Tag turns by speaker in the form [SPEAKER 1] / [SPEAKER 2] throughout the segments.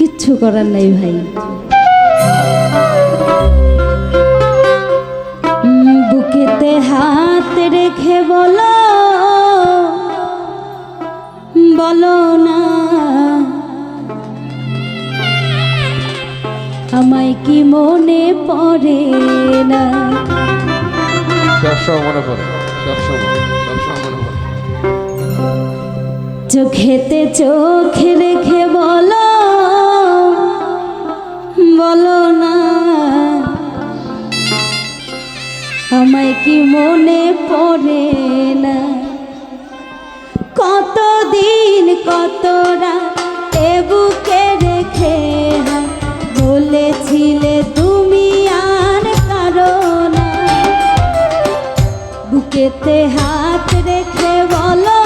[SPEAKER 1] কিচ্ছু করার নাই ভাই। বুকেতে হাত রেখে বলো বলো না। আমায় কি মনে পড়ে না?
[SPEAKER 2] সবসময় মনে পড়ে সবসময় সবসময় মনে পড়ে।
[SPEAKER 1] চোখেতে চোখ আমায় কি মনে পড়ে না? কতদিন, কত রাত এ বুকে রেখে বলেছিলে তুমি আর কারও না। বুকেতে হাত রেখে বলো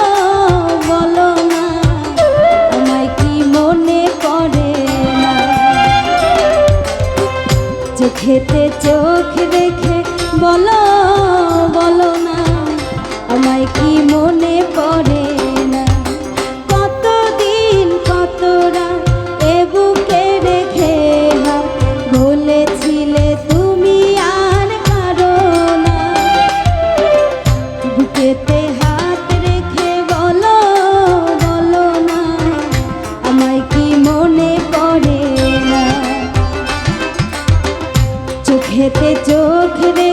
[SPEAKER 1] বলো না। আমায় কি মনে পড়ে না? চোখেতে চোখ রেখে বলো বলো না, আমায় কি মনে পড়ে না? কতদিন, কত রাত এ বুকে রেখে বলেছিলে তুমি আর কারও না। বুকেতে হাত রেখে বলো বলো না, আমায় কি মনে পড়ে না? চোখেতে চোখ রেখে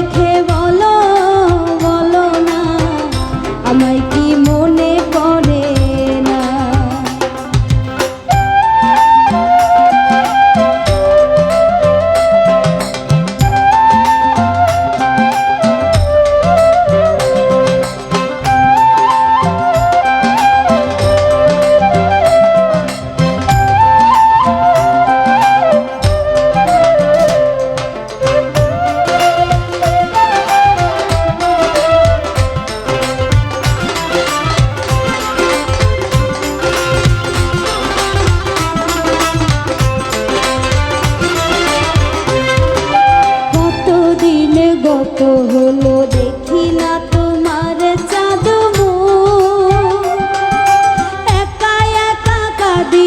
[SPEAKER 1] হলো দেখি না তোমার চাঁদ। একা একা কাঁদি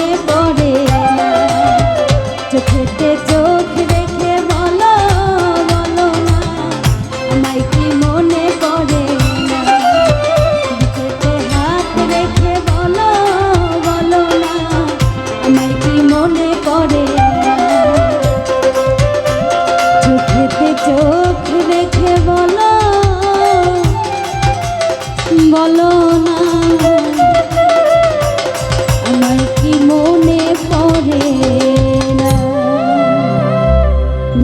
[SPEAKER 1] Oh.